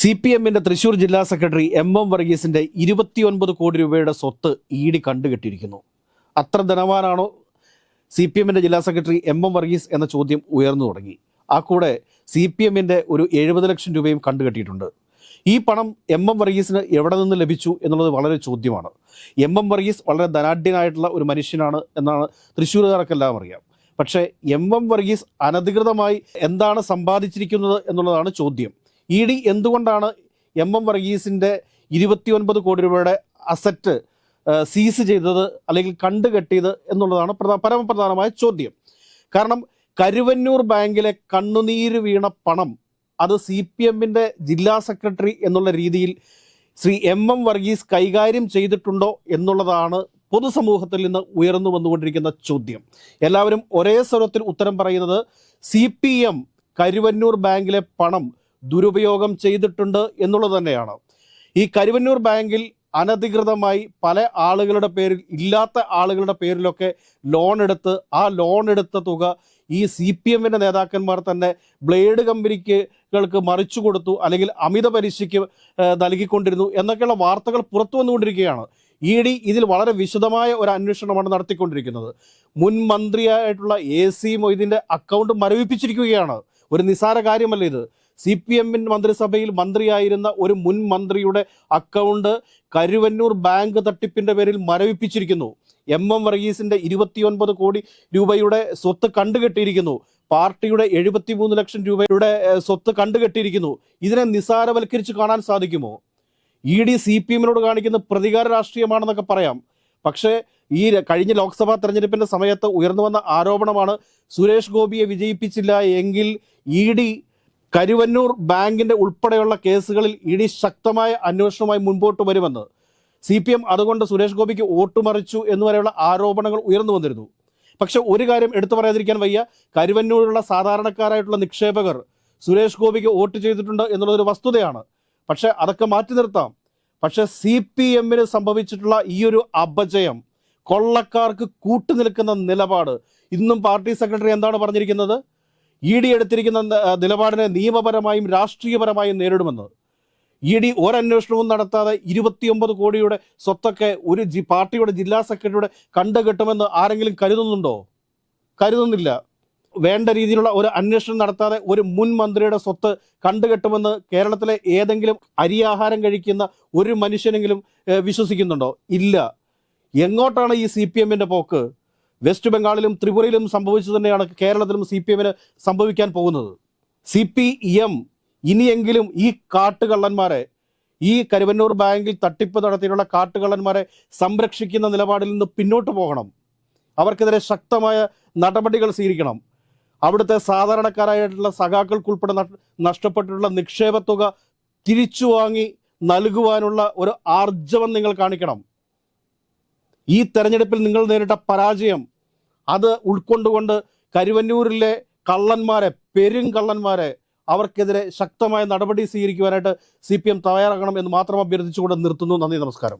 C P എമ്മിന്റെ തൃശൂർ ജില്ലാ secretary M M വർഗീസിന്റെ ഇരുപത്തിയൊൻപത് കോടി രൂപയുടെ സ്വത്ത് ഇ ഡി കണ്ടുകെട്ടിയിരിക്കുന്നു. അത്ര ധനവാനാണോ സി പി എമ്മിന്റെ ജില്ലാ സെക്രട്ടറി എം എം വർഗീസ് എന്ന ചോദ്യം ഉയർന്നു തുടങ്ങി. ആ കൂടെ സി പി എമ്മിന്റെ ഒരു എഴുപത് ലക്ഷം രൂപയും കണ്ടുകെട്ടിയിട്ടുണ്ട്. ഈ പണം എം എം വർഗീസിന് എവിടെ നിന്ന് ലഭിച്ചു എന്നുള്ളത് വളരെ ചോദ്യമാണ്. എം എം വർഗീസ് വളരെ ധനാഢ്യനായിട്ടുള്ള ഒരു മനുഷ്യനാണ് എന്നാണ് തൃശ്ശൂരുകാർക്കെല്ലാം അറിയാം. പക്ഷേ എം എം വർഗീസ് അനധികൃതമായി എന്താണ് സമ്പാദിച്ചിരിക്കുന്നത് എന്നുള്ളതാണ് ചോദ്യം. ഇ ഡി എന്തുകൊണ്ടാണ് എം എം വർഗീസിന്റെ ഇരുപത്തിയൊൻപത് കോടി രൂപയുടെ അസറ്റ് സീസ് ചെയ്തത് അല്ലെങ്കിൽ കണ്ടുകെട്ടിയത് എന്നുള്ളതാണ് പ്രധാ- പരമപ്രധാനമായ ചോദ്യം. കാരണം കരുവന്നൂർ ബാങ്കിലെ കണ്ണുനീര് വീണ പണം അത് സി പി എമ്മിന്റെ ജില്ലാ സെക്രട്ടറി എന്നുള്ള രീതിയിൽ ശ്രീ എം എം വർഗീസ് കൈകാര്യം ചെയ്തിട്ടുണ്ടോ എന്നുള്ളതാണ് പൊതുസമൂഹത്തിൽ നിന്ന് ഉയർന്നു വന്നുകൊണ്ടിരിക്കുന്ന ചോദ്യം. എല്ലാവരും ഒരേ സ്വരത്തിൽ ഉത്തരം പറയുന്നത് സി പി എം കരുവന്നൂർ ബാങ്കിലെ പണം ദുരുപയോഗം ചെയ്തിട്ടുണ്ട് എന്നുള്ളത് തന്നെയാണ്. ഈ കരുവന്നൂർ ബാങ്കിൽ അനധികൃതമായി പല ആളുകളുടെ പേരിൽ ഇല്ലാത്ത ആളുകളുടെ പേരിലൊക്കെ ലോൺ എടുത്ത് ആ ലോൺ എടുത്ത തുക ഈ സി പി എമ്മിന്റെ നേതാക്കന്മാർ തന്നെ ബ്ലേഡ് കമ്പനിക്കുകൾക്ക് മറിച്ചു കൊടുത്തു അല്ലെങ്കിൽ അമിത പലിശയ്ക്ക് നൽകിക്കൊണ്ടിരുന്നു എന്നൊക്കെയുള്ള വാർത്തകൾ പുറത്തു വന്നുകൊണ്ടിരിക്കുകയാണ്. ഇ ഡി ഇതിൽ വളരെ വിശദമായ ഒരു അന്വേഷണമാണ് നടത്തിക്കൊണ്ടിരിക്കുന്നത്. മുൻ മന്ത്രിയായിട്ടുള്ള എ സി മൊയ്തീന്റെ അക്കൗണ്ട് മരവിപ്പിച്ചിരിക്കുകയാണ്. ഒരു നിസാര കാര്യമല്ല ഇത്. സി പി എമ്മിൻ മന്ത്രിസഭയിൽ മന്ത്രിയായിരുന്ന ഒരു മുൻ മന്ത്രിയുടെ അക്കൗണ്ട് കരുവന്നൂർ ബാങ്ക് തട്ടിപ്പിന്റെ പേരിൽ മരവിപ്പിച്ചിരിക്കുന്നു. എം എം വർഗീസിന്റെ ഇരുപത്തിയൊൻപത് കോടി രൂപയുടെ സ്വത്ത് കണ്ടുകെട്ടിയിരിക്കുന്നു. പാർട്ടിയുടെ എഴുപത്തിമൂന്ന് ലക്ഷം രൂപയുടെ സ്വത്ത് കണ്ടുകെട്ടിയിരിക്കുന്നു. ഇതിനെ നിസാരവൽക്കരിച്ച് കാണാൻ സാധിക്കുമോ? ഇ ഡി സി പി എമ്മിനോട് കാണിക്കുന്ന പ്രതികാര രാഷ്ട്രീയമാണെന്നൊക്കെ പറയാം. പക്ഷേ ഈ കഴിഞ്ഞ ലോക്സഭാ തെരഞ്ഞെടുപ്പിന്റെ സമയത്ത് ഉയർന്നു വന്ന ആരോപണമാണ് സുരേഷ് ഗോപിയെ വിജയിപ്പിച്ചില്ല എങ്കിൽ ഇ ഡി കരുവന്നൂർ ബാങ്കിന്റെ ഉൾപ്പെടെയുള്ള കേസുകളിൽ ഇ ശക്തമായ അന്വേഷണവുമായി മുൻപോട്ട് വരുമെന്ന് സി പി എം അതുകൊണ്ട് സുരേഷ് ഗോപിക്ക് ഓട്ടുമറിച്ചു മറിച്ചു എന്നുവരെയുള്ള ആരോപണങ്ങൾ ഉയർന്നു വന്നിരുന്നു. പക്ഷെ ഒരു കാര്യം എടുത്തു പറയാതിരിക്കാൻ വയ്യ. കരുവന്നൂരിലുള്ള സാധാരണക്കാരായിട്ടുള്ള നിക്ഷേപകർ സുരേഷ് ഗോപിക്ക് വോട്ട് ചെയ്തിട്ടുണ്ട് എന്നുള്ളതൊരു വസ്തുതയാണ്. പക്ഷെ അതൊക്കെ മാറ്റി നിർത്താം. പക്ഷെ സി പി എമ്മിന് സംഭവിച്ചിട്ടുള്ള ഈ ഒരു അപജയം കൊള്ളക്കാർക്ക് കൂട്ടുനിൽക്കുന്ന നിലപാട് ഇന്നും പാർട്ടി സെക്രട്ടറി എന്താണ് പറഞ്ഞിരിക്കുന്നത്? ഇ ഡി എടുത്തിരിക്കുന്ന നിലപാടിനെ നിയമപരമായും രാഷ്ട്രീയപരമായും നേരിടുമെന്ന്. ഇ ഡി ഒരന്വേഷണവും നടത്താതെ ഇരുപത്തിയൊമ്പത് കോടിയുടെ സ്വത്തൊക്കെ ഒരു പാർട്ടിയുടെ ജില്ലാ സെക്രട്ടറിയുടെ കണ്ടുകെട്ടുമെന്ന് ആരെങ്കിലും കരുതുന്നുണ്ടോ? കരുതുന്നില്ല. വേണ്ട രീതിയിലുള്ള ഒരു അന്വേഷണം നടത്താതെ ഒരു മുൻ മന്ത്രിയുടെ സ്വത്ത് കണ്ടുകെട്ടുമെന്ന് കേരളത്തിലെ ഏതെങ്കിലും അരിയാഹാരം കഴിക്കുന്ന ഒരു മനുഷ്യനെങ്കിലും വിശ്വസിക്കുന്നുണ്ടോ? ഇല്ല. എങ്ങോട്ടാണ് ഈ സി പോക്ക്? വെസ്റ്റ് ബംഗാളിലും ത്രിപുരയിലും സംഭവിച്ചു തന്നെയാണ് കേരളത്തിലും സി പി എമ്മിന് സംഭവിക്കാൻ പോകുന്നത്. സി പി എം ഇനിയെങ്കിലും ഈ കാട്ടുകള്ളന്മാരെ ഈ കരുവന്നൂർ ബാങ്കിൽ തട്ടിപ്പ് നടത്തിയിട്ടുള്ള കാട്ടുകള്ളന്മാരെ സംരക്ഷിക്കുന്ന നിലപാടിൽ നിന്ന് പിന്നോട്ട് പോകണം. അവർക്കെതിരെ ശക്തമായ നടപടികൾ സ്വീകരിക്കണം. അവിടുത്തെ സാധാരണക്കാരായിട്ടുള്ള സഖാക്കൾക്കുൾപ്പെടെ നഷ്ട- നഷ്ടപ്പെട്ടിട്ടുള്ള നിക്ഷേപ തുക തിരിച്ചു വാങ്ങി നൽകുവാനുള്ള ഒരു ആർജവം നിങ്ങൾ കാണിക്കണം. ഈ തെരഞ്ഞെടുപ്പിൽ നിങ്ങൾ നേരിട്ട പരാജയം അത് ഉൾക്കൊണ്ടുകൊണ്ട് കരുവന്നൂരിലെ കള്ളന്മാരെ പെരും കള്ളന്മാരെ അവർക്കെതിരെ ശക്തമായ നടപടി സ്വീകരിക്കുവാനായിട്ട് സി പി എം തയ്യാറാകണം എന്ന് മാത്രം അഭ്യർത്ഥിച്ചുകൊണ്ട് നിർത്തുന്നു. നന്ദി നമസ്കാരം.